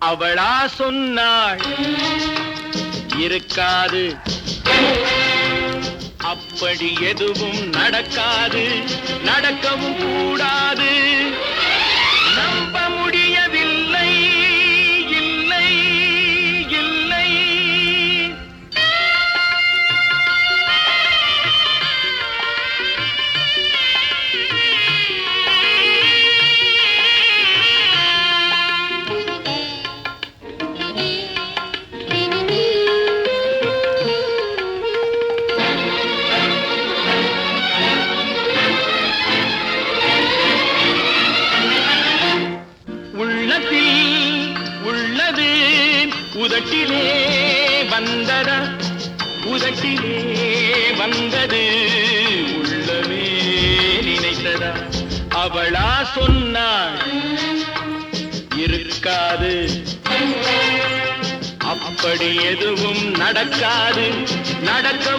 அவளா சொன்னாள். இருக்காது. அப்படி எதுவும் நடக்காது. நடக்கவும் கூடாது. உதட்டிலே வந்ததா? உதட்டிலே வந்தது உள்ளமே நினைத்ததா? அவளா சொன்னாள் இருக்காது. அப்படி எதுவும் நடக்காது. நடக்க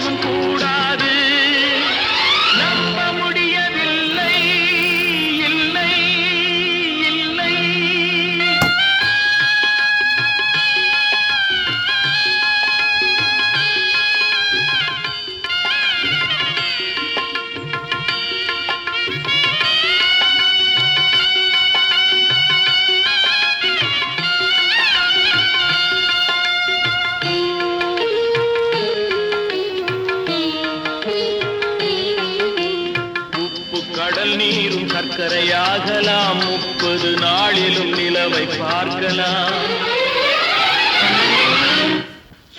சர்க்கரையாகலாம் முப்பது நாளிலும் நிலவை பார்க்கலாம்.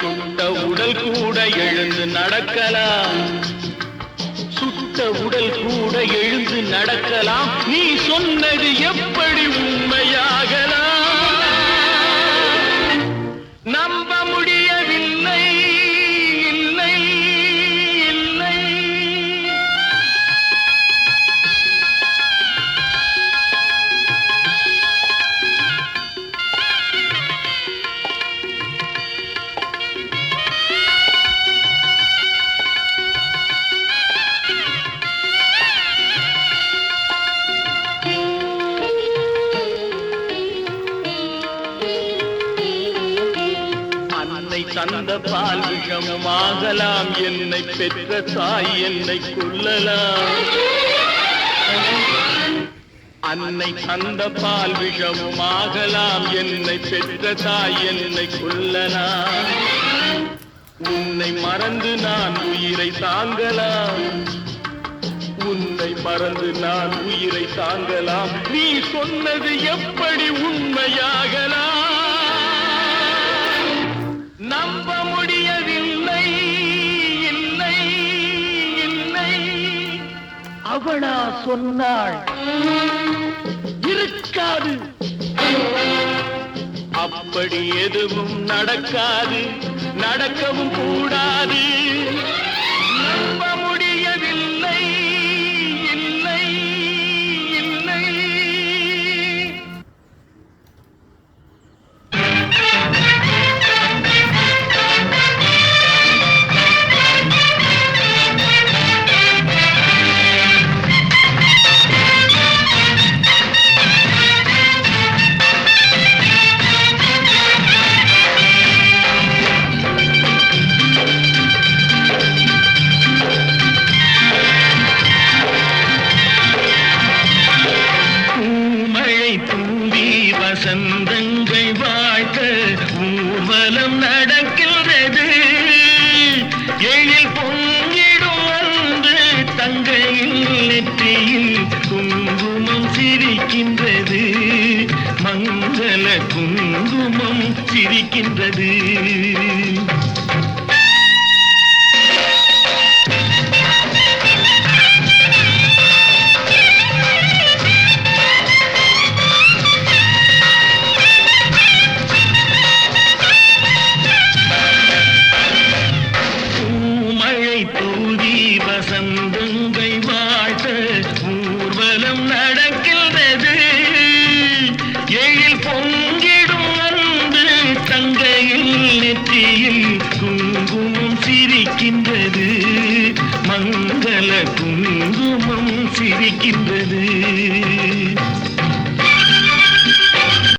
சுட்ட உடல் கூட எழுந்து நடக்கலாம். சுட்ட உடல் கூட எழுந்து நடக்கலாம். நீ சொன்னது எப்படி உண்மையாகலாம்? அன்னை தந்த பால் விஷமாகலாம் என்னை பெற்ற தாய் என்னை கொல்லலாம். அன்னை தந்த பால் விஷமுமாகலாம் என்னை பெற்ற தாய் என்னை கொல்லலாம். உன்னை மறந்து நான் உயிரை தாங்கலாம். மறந்து நான் உயிரை தாங்கலாம். நீ சொன்னது எப்படி உண்மையாகலாம்? நம்ப முடியவில்லை இல்லை இல்லை. அவளா சொன்னாள் இருக்காது. அப்படி எதுவும் நடக்காது நடக்கவும் கூடாது. மங்கள குங்குமம் சிரிக்கின்றது. சிரிக்கின்றது. மங்கள குங்குமம் சிரிக்கின்றது.